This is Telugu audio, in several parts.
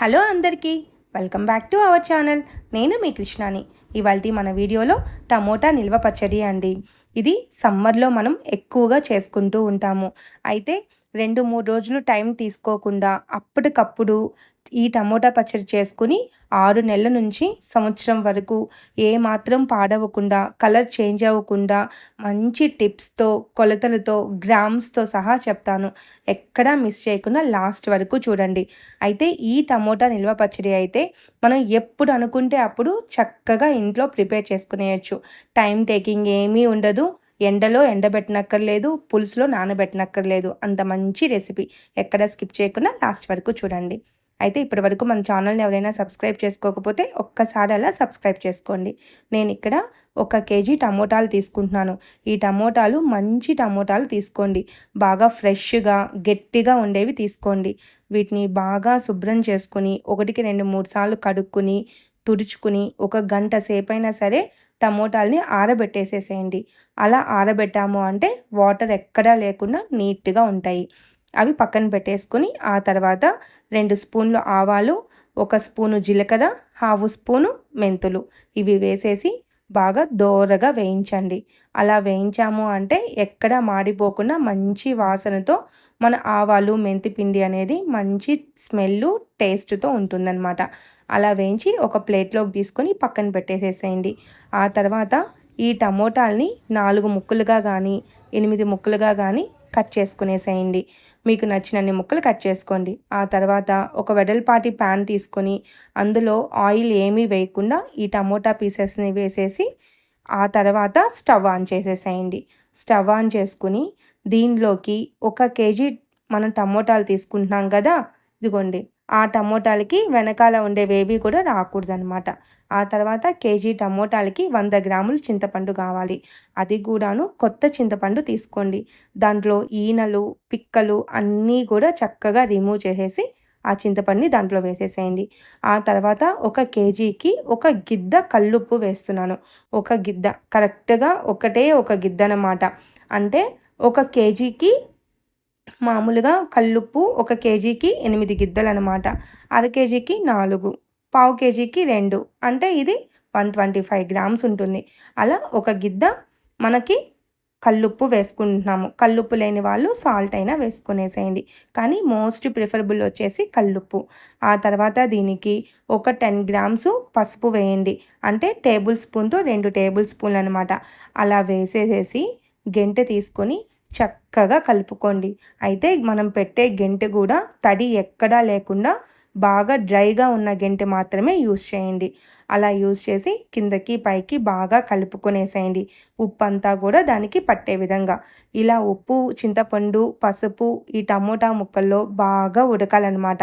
హలో అందరికీ welcome back to our channel. నేను మీ కృష్ణాని. ఇవాళ మన వీడియోలో టమోటా నిల్వ పచ్చడి అండి. ఇది సమ్మర్లో మనం ఎక్కువగా చేసుకుంటూ ఉంటాము. అయితే రెండు మూడు రోజులు టైం తీసుకోకుండా అప్పటికప్పుడు ఈ టమోటా పచ్చడి చేసుకుని ఆరు నెలల నుంచి సంవత్సరం వరకు ఏ మాత్రం పాడవకుండా కలర్ చేంజ్ అవ్వకుండా మంచి టిప్స్తో కొలతలతో గ్రామ్స్తో సహా చెప్తాను. ఎక్కడా మిస్ చేయకుండా లాస్ట్ వరకు చూడండి. అయితే ఈ టమోటా నిల్వ పచ్చడి అయితే మనం ఎప్పుడు అనుకుంటే అప్పుడు చక్కగా ఇంట్లో ప్రిపేర్ చేసుకునేయచ్చు. టైం టేకింగ్ ఏమీ ఉండదు. ఎండలో ఎండబెట్టనక్కర్లేదు పులుసులో నానబెట్టనక్కర్లేదు. అంత మంచి రెసిపీ. ఎక్కడ స్కిప్ చేయకుండా లాస్ట్ వరకు చూడండి. అయితే ఇప్పటివరకు మన ఛానల్ని ఎవరైనా సబ్స్క్రైబ్ చేసుకోకపోతే ఒక్కసారి అలా సబ్స్క్రైబ్ చేసుకోండి. నేను ఇక్కడ ఒక కేజీ టమోటాలు తీసుకుంటున్నాను. ఈ టమోటాలు మంచి టమోటాలు తీసుకోండి. బాగా ఫ్రెష్గా గట్టిగా ఉండేవి తీసుకోండి. వీటిని బాగా శుభ్రం చేసుకుని ఒకటికి రెండు మూడు సార్లు కడుక్కుని తుడుచుకుని ఒక గంట సేపైనా సరే టమోటాలని ఆరబెట్టేసేసేయండి. అలా ఆరబెట్టాము అంటే వాటర్ ఎక్కడా లేకుండా నీట్గా ఉంటాయి. అవి పక్కన పెట్టేసుకొని ఆ తర్వాత రెండు స్పూన్లు ఆవాలు ఒక స్పూను జీలకర్ర హాఫ్ స్పూను మెంతులు. ఇవి వేసేసి బాగా దోరగా వేయించండి. అలా వేయించాము అంటే ఎక్కడ మాడిపోకుండా మంచి వాసనతో మన ఆవాలు మెంతి పిండి అనేది మంచి స్మెల్ టేస్ట్తో ఉంటుందన్నమాట. అలా వేయించి ఒక ప్లేట్లోకి తీసుకొని పక్కన పెట్టేసేసేయండి. ఆ తర్వాత ఈ టమోటాల్ని నాలుగు ముక్కలుగా కానీ ఎనిమిది ముక్కలుగా కానీ కట్ చేసుకునేసేయండి. మీకు నచ్చినన్ని ముక్కలు కట్ చేసుకోండి. ఆ తర్వాత ఒక వెడల్పాటి ప్యాన్ తీసుకొని అందులో ఆయిల్ ఏమీ వేయకుండా ఈ టమోటా పీసెస్ని వేసేసి ఆ తర్వాత స్టవ్ ఆన్ చేసేసేయండి. స్టవ్ ఆన్ చేసుకుని దీనిలోకి ఒక కేజీ మనం టమోటాలు తీసుకుంటున్నాం కదా ఇదిగోండి. ఆ టమోటాలకి వెనకాల ఉండేవేవి కూడా రాకూడదనమాట ఆ తర్వాత కేజీ టమోటాలకి వంద గ్రాములు చింతపండు కావాలి. అది కూడాను కొత్త చింతపండు తీసుకోండి. దాంట్లో ఈనలు పిక్కలు అన్నీ కూడా చక్కగా రిమూవ్ చేసేసి ఆ చింతపండుని దాంట్లో వేసేసేయండి. ఆ తర్వాత ఒక కేజీకి ఒక గిద్ద కల్లుప్పు వేస్తున్నాను. ఒక గిద్ద కరెక్ట్గా ఒకటే ఒక గిద్ద అన్నమాట అంటే ఒక కేజీకి మామూలుగా కల్లుప్పు ఒక కేజీకి ఎనిమిది గిద్దలు అనమాట అర కేజీకి నాలుగు పావు కేజీకి రెండు. అంటే ఇది వన్ ట్వంటీ ఫైవ్ గ్రామ్స్ ఉంటుంది. అలా ఒక గిద్ద మనకి కల్లుప్పు వేసుకుంటున్నాము. కల్లుప్పు లేని వాళ్ళు సాల్ట్ అయినా వేసుకునేసేయండి. కానీ మోస్ట్ ప్రిఫరబుల్ వచ్చేసి కల్లుప్పు. ఆ తర్వాత దీనికి ఒక టెన్ గ్రామ్స్ పసుపు వేయండి. అంటే టేబుల్ స్పూన్తో రెండు టేబుల్ స్పూన్లు అనమాట అలా వేసేసేసి గెంటె తీసుకొని చక్కగా కలుపుకోండి. అయితే మనం పెట్టే గెంటె కూడా తడి ఎక్కడా లేకుండా బాగా డ్రైగా ఉన్న గెంటె మాత్రమే యూస్ చేయండి. అలా యూస్ చేసి కిందకి పైకి బాగా కలుపుకునేసేయండి. ఉప్పు అంతా కూడా దానికి పట్టే విధంగా. ఇలా ఉప్పు చింతపండు పసుపు ఈ టమోటా ముక్కల్లో బాగా ఉడకాలన్నమాట.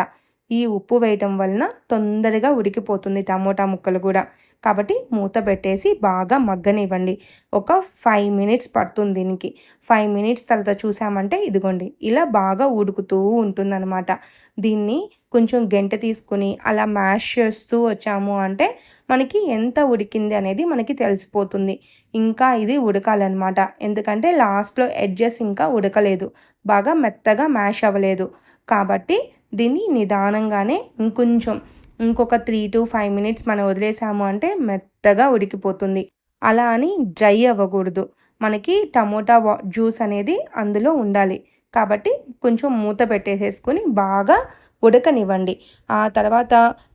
ఈ ఉప్పు వేయటం వలన తొందరగా ఉడికిపోతుంది టమోటా ముక్కలు కూడా. కాబట్టి మూత పెట్టేసి బాగా మగ్గనివ్వండి. ఒక ఫైవ్ మినిట్స్ పడుతుంది దీనికి. ఫైవ్ మినిట్స్ తర్వాత చూసామంటే ఇదిగోండి ఇలా బాగా ఉడుకుతూ ఉంటుందన్నమాట. దీన్ని కొంచెం గంట తీసుకుని అలా మ్యాష్ చేస్తూ వచ్చాము అంటే మనకి ఎంత ఉడికింది అనేది మనకి తెలిసిపోతుంది. ఇంకా ఇది ఉడకాలన్నమాట. ఎందుకంటే లాస్ట్లో ఎడ్జెస్ ఇంకా ఉడకలేదు. బాగా మెత్తగా మ్యాష్ అవ్వలేదు. కాబట్టి దీన్ని నిదానంగానే ఇంకొంచెం ఇంకొక త్రీ టు ఫైవ్ మినిట్స్ మనం వదిలేసాము అంటే మెత్తగా ఉడికిపోతుంది. అలా అని డ్రై అవ్వకూడదు. మనకి టమోటా వా జ్యూస్ అనేది అందులో ఉండాలి. కాబట్టి కొంచెం మూత పెట్టేసేసుకొని బాగా ఉడకనివ్వండి. ఆ తర్వాత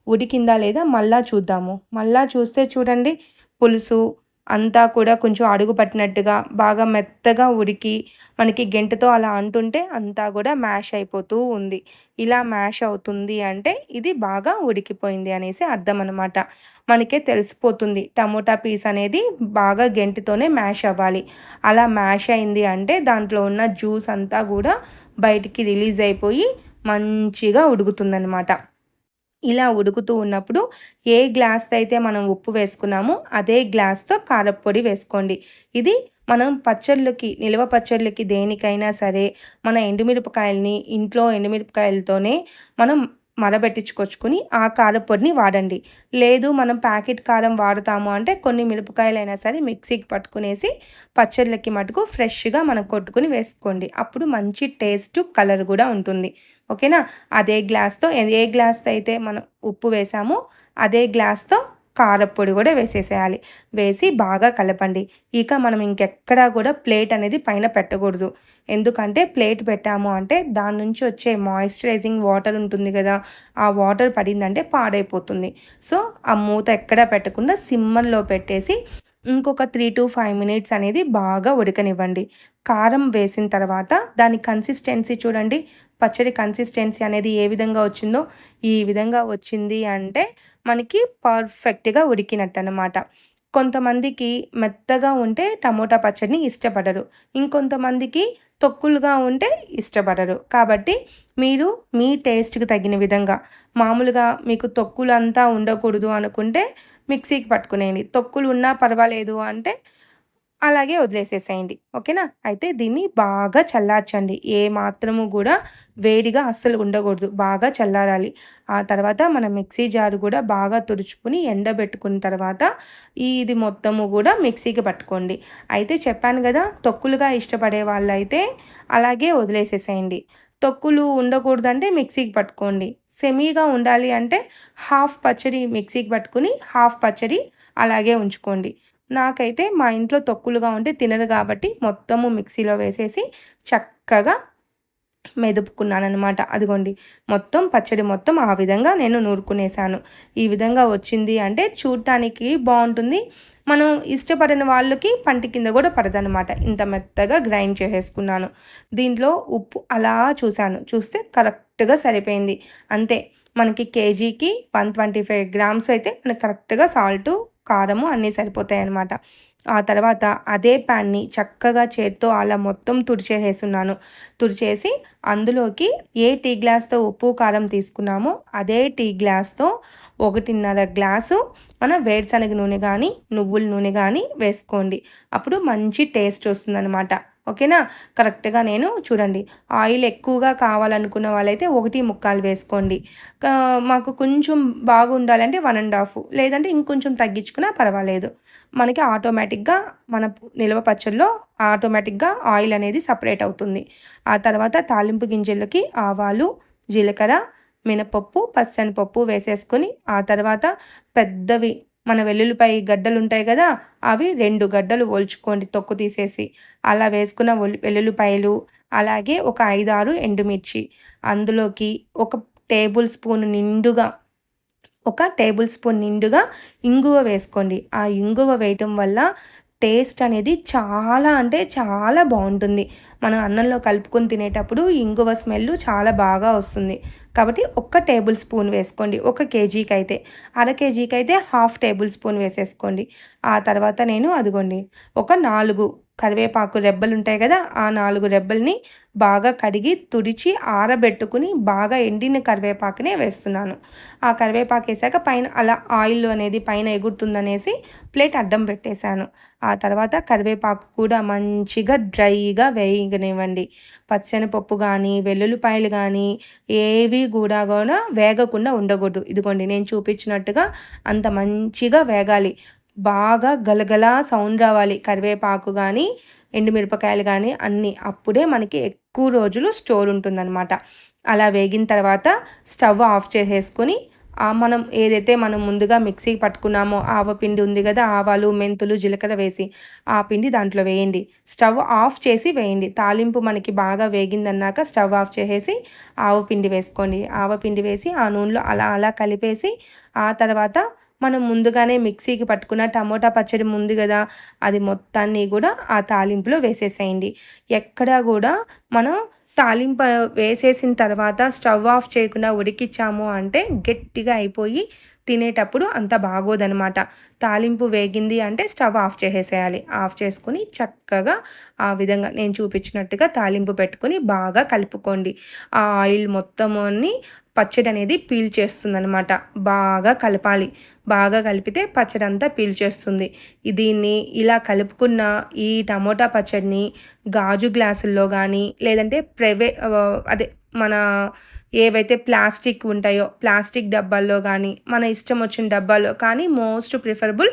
ఉడికిందా లేదా మళ్ళా చూద్దాము. మళ్ళా చూస్తే చూడండి పులుసు అంతా కూడా కొంచెం అడుగు పట్టినట్టుగా బాగా మెత్తగా ఉడికి మనకి గెంటతో అలా అంటుంటే అంతా కూడా మ్యాష్ అయిపోతూ ఉంది. ఇలా మ్యాష్ అవుతుంది అంటే ఇది బాగా ఉడికిపోయింది అనేసి అర్థం అనమాట మనకే తెలిసిపోతుంది. టమోటా పీస్ అనేది బాగా గెంటితోనే మ్యాష్ అవ్వాలి. అలా మ్యాష్ అయింది అంటే దాంట్లో ఉన్న జ్యూస్ అంతా కూడా బయటికి రిలీజ్ అయిపోయి మంచిగా ఉడుకుతుందనమాట ఇలా ఉడుకుతూ ఉన్నప్పుడు ఏ గ్లాస్తో అయితే మనం ఉప్పు వేసుకున్నామో అదే గ్లాస్తో కారప్పొడి వేసుకోండి. ఇది మనం పచ్చళ్ళకి నిల్వ పచ్చళ్ళకి దేనికైనా సరే మన ఎండుమిరపకాయలని ఇంట్లో ఎండుమిరపకాయలతోనే మనం మరబెట్టించుకొచ్చుకుని ఆ కారపొడిని వాడండి. లేదు మనం ప్యాకెట్ కారం వాడతాము అంటే కొన్ని మిరపకాయలైనా సరే మిక్సీకి పట్టుకునేసి పచ్చళ్ళకి మటుకు ఫ్రెష్గా మనం కొట్టుకుని వేసుకోండి. అప్పుడు మంచి టేస్ట్ కలర్ కూడా ఉంటుంది. ఓకేనా? అదే గ్లాస్తో ఏ గ్లాస్తో అయితే మనం ఉప్పు వేసామో అదే గ్లాస్తో కారపొడి కూడా వేసేసేయాలి. వేసి బాగా కలపండి. ఇక మనం ఇంకెక్కడా కూడా ప్లేట్ అనేది పైన పెట్టకూడదు. ఎందుకంటే ప్లేట్ పెట్టాము అంటే దాని నుంచి వచ్చే మాయిశ్చరైజింగ్ వాటర్ ఉంటుంది కదా ఆ వాటర్ పడిందంటే పాడైపోతుంది. సో ఆ మూత ఎక్కడా పెట్టకుండా సిమ్మర్లో పెట్టేసి ఇంకొక త్రీ టు ఫైవ్ మినిట్స్ అనేది బాగా ఉడకనివ్వండి. కారం వేసిన తర్వాత దాని కన్సిస్టెన్సీ చూడండి. పచ్చడి కన్సిస్టెన్సీ అనేది ఏ విధంగా వచ్చిందో ఈ విధంగా వచ్చింది అంటే మనకి పర్ఫెక్ట్గా ఉడికినట్టు అనమాట కొంతమందికి మెత్తగా ఉంటే టమోటా పచ్చడిని ఇష్టపడరు. ఇంకొంతమందికి తొక్కులుగా ఉంటే ఇష్టపడరు. కాబట్టి మీరు మీ టేస్ట్కి తగిన విధంగా మామూలుగా మీకు తొక్కులు అంతా ఉండకూడదు అనుకుంటే మిక్సీకి పట్టుకునేయండి. తొక్కులు ఉన్నా పర్వాలేదు అంటే అలాగే వదిలేసేసేయండి. ఓకేనా? అయితే దీన్ని బాగా చల్లార్చండి. ఏ మాత్రము కూడా వేడిగా అస్సలు ఉండకూడదు. బాగా చల్లారాలి. ఆ తర్వాత మన మిక్సీ జారు కూడా బాగా తుడుచుకుని ఎండబెట్టుకున్న తర్వాత ఇది మొత్తము కూడా మిక్సీకి పట్టుకోండి. అయితే చెప్పాను కదా తొక్కులుగా ఇష్టపడే వాళ్ళైతే అలాగే వదిలేసేసేయండి. తొక్కులు ఉండకూడదంటే మిక్సీకి పట్టుకోండి. సెమీగా ఉండాలి అంటే హాఫ్ పచ్చడి మిక్సీకి పట్టుకుని హాఫ్ పచ్చడి అలాగే ఉంచుకోండి. నాకైతే మా ఇంట్లో తొక్కులుగా ఉంటే తినరు కాబట్టి మొత్తము మిక్సీలో వేసేసి చక్కగా మెదుపుకున్నాను అనమాట అదిగోండి మొత్తం పచ్చడి మొత్తం ఆ విధంగా నేను నూరుకునేసాను ఈ విధంగా వచ్చింది అంటే చూడటానికి బాగుంటుంది. మనం ఇష్టపడిన వాళ్ళకి పంటి కింద కూడా పడదనమాట ఇంత మెత్తగా గ్రైండ్ చేసేసుకున్నాను. దీంట్లో ఉప్పు అలా చూశాను. చూస్తే కరెక్ట్గా సరిపోయింది. అంతే మనకి కేజీకి వన్ ట్వంటీ ఫైవ్ గ్రామ్స్ అయితే మనకి కరెక్ట్గా సాల్టు కారము అన్నీ సరిపోతాయి అన్నమాట ఆ తర్వాత అదే ప్యాన్ని చక్కగా చేత్తో అలా మొత్తం తుడిచేసేసున్నాను. తుడిచేసి అందులోకి ఏ టీ గ్లాస్తో ఉప్పు కారం తీసుకున్నామో అదే టీ గ్లాస్తో ఒకటిన్నర గ్లాసు మన వేడిశనగ నూనె కానీ నువ్వుల నూనె కానీ వేసుకోండి. అప్పుడు మంచి టేస్ట్ వస్తుందన్నమాట. ఓకేనా? కరెక్ట్గా నేను చూడండి. ఆయిల్ ఎక్కువగా కావాలనుకున్న వాళ్ళైతే ఒకటి ముక్కాలు వేసుకోండి. మాకు కొంచెం బాగుండాలంటే వన్ అండ్ హాఫ్. లేదంటే ఇంకొంచెం తగ్గించుకున్నా పర్వాలేదు. మనకి ఆటోమేటిక్గా మన నిల్వ పచ్చల్లో ఆటోమేటిక్గా ఆయిల్ అనేది సపరేట్ అవుతుంది. ఆ తర్వాత తాలింపు గింజలకి ఆవాలు జీలకర్ర మినపప్పు పచ్చనిపప్పు వేసేసుకొని ఆ తర్వాత పెద్దవి మన వెల్లుల్లిపాయ గడ్డలు ఉంటాయి కదా అవి రెండు గడ్డలు ఒల్చుకోండి తొక్కు తీసేసి. అలా వేసుకున్న వెల్లుల్లిపాయలు అలాగే ఒక ఐదారు ఎండుమిర్చి. అందులోకి ఒక టేబుల్ స్పూన్ నిండుగా ఒక టేబుల్ స్పూన్ నిండుగా ఇంగువ వేసుకోండి. ఆ ఇంగువ వేయటం వల్ల టేస్ట్ అనేది చాలా అంటే చాలా బాగుంటుంది. మనం అన్నంలో కలుపుకొని తినేటప్పుడు ఇంగువ స్మెల్ చాలా బాగా వస్తుంది. కాబట్టి ఒక్క టేబుల్ స్పూన్ వేసుకోండి. ఒక కేజీకి అయితే అర కేజీకి అయితే హాఫ్ టేబుల్ స్పూన్ వేసేసుకోండి. ఆ తర్వాత నేను అదిగోండి. ఒక నాలుగు కరివేపాకు రెబ్బలు ఉంటాయి కదా ఆ నాలుగు రెబ్బల్ని బాగా కడిగి తుడిచి ఆరబెట్టుకుని బాగా ఎండిన కరివేపాకునే వేస్తున్నాను. ఆ కరివేపాకు వేసాక పైన అలా ఆయిల్ అనేది పైన ఎగురుతుందనేసి ప్లేట్ అడ్డం పెట్టేశాను. ఆ తర్వాత కరివేపాకు కూడా మంచిగా డ్రైగా వేయనివ్వండి పచ్చనిపప్పు కానీ వెల్లుల్లిపాయలు కానీ ఏవి కూడా కూడా వేగకుండా ఉండకూడదు. ఇదిగోండి నేను చూపించినట్టుగా అంత మంచిగా వేగాలి. బాగా గలగలా సౌండ్ రావాలి. కరివేపాకు కానీ ఎండుమిరపకాయలు కానీ అన్నీ అప్పుడే మనకి ఎక్కువ రోజులు స్టోర్ ఉంటుందన్నమాట. అలా వేగిన తర్వాత స్టవ్ ఆఫ్ చేసేసుకొని మనం ఏదైతే మనం ముందుగా మిక్సీ పట్టుకున్నామో ఆవ పిండి ఉంది కదా ఆవాలు మెంతులు జీలకర్ర వేసి ఆ పిండి దాంట్లో వేయండి. స్టవ్ ఆఫ్ చేసి వేయండి. తాలింపు మనకి బాగా వేగిందన్నాక స్టవ్ ఆఫ్ చేసేసి ఆవ పిండి వేసుకోండి. ఆవ పిండి వేసి ఆ నూనెలో అలా అలా కలిపేసి ఆ తర్వాత మనం ముందుగానే మిక్సీకి పట్టుకున్న టమోటా పచ్చడి ముందు కదా అది మొత్తాన్ని కూడా ఆ తాలింపులో వేసేసేయండి. ఎక్కడా కూడా మనం తాలింపు వేసేసిన తర్వాత స్టవ్ ఆఫ్ చేయకుండా ఉడికిచ్చాము అంటే గట్టిగా అయిపోయి తినేటప్పుడు అంత బాగోదనమాట. తాలింపు వేగింది అంటే స్టవ్ ఆఫ్ చేసేసేయాలి. ఆఫ్ చేసుకుని చక్కగా ఆ విధంగా నేను చూపించినట్టుగా తాలింపు పెట్టుకుని బాగా కలుపుకోండి. ఆ ఆయిల్ మొత్తము పచ్చడి అనేది పీల్ చేస్తుందనమాట. బాగా కలపాలి. బాగా కలిపితే పచ్చడి అంతా పీల్చేస్తుంది. దీన్ని ఇలా కలుపుకున్న ఈ టమోటా పచ్చడిని గాజు గ్లాసుల్లో కానీ లేదంటే ప్రైవే అదే మన ఏవైతే ప్లాస్టిక్ ఉంటాయో ప్లాస్టిక్ డబ్బాల్లో కానీ మన ఇష్టం వచ్చిన డబ్బాల్లో కానీ మోస్ట్ ప్రిఫరబుల్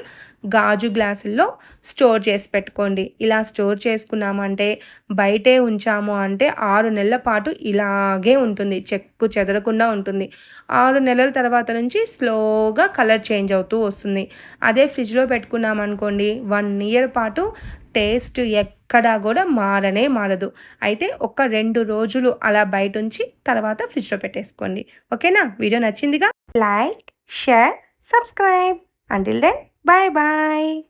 గాజు గ్లాసుల్లో స్టోర్ చేసి పెట్టుకోండి. ఇలా స్టోర్ చేసుకున్నామంటే బయటే ఉంచాము అంటే ఆరు నెలల పాటు ఇలాగే ఉంటుంది. చెక్కు చెదరకుండా ఉంటుంది. ఆరు నెలల తర్వాత నుంచి స్లోగా కలర్ చేంజ్ చేంజ్ అవుతూ వస్తుంది. అదే ఫ్రిడ్జ్లో పెట్టుకున్నామనుకోండి వన్ ఇయర్ పాటు టేస్ట్ ఎక్కడా కూడా మారనే మారదు. అయితే ఒక రెండు రోజులు అలా బయట ఉంచి తర్వాత ఫ్రిడ్జ్లో పెట్టేసుకోండి. ఓకేనా? Video నచ్చిందిగా like share subscribe. Until then bye bye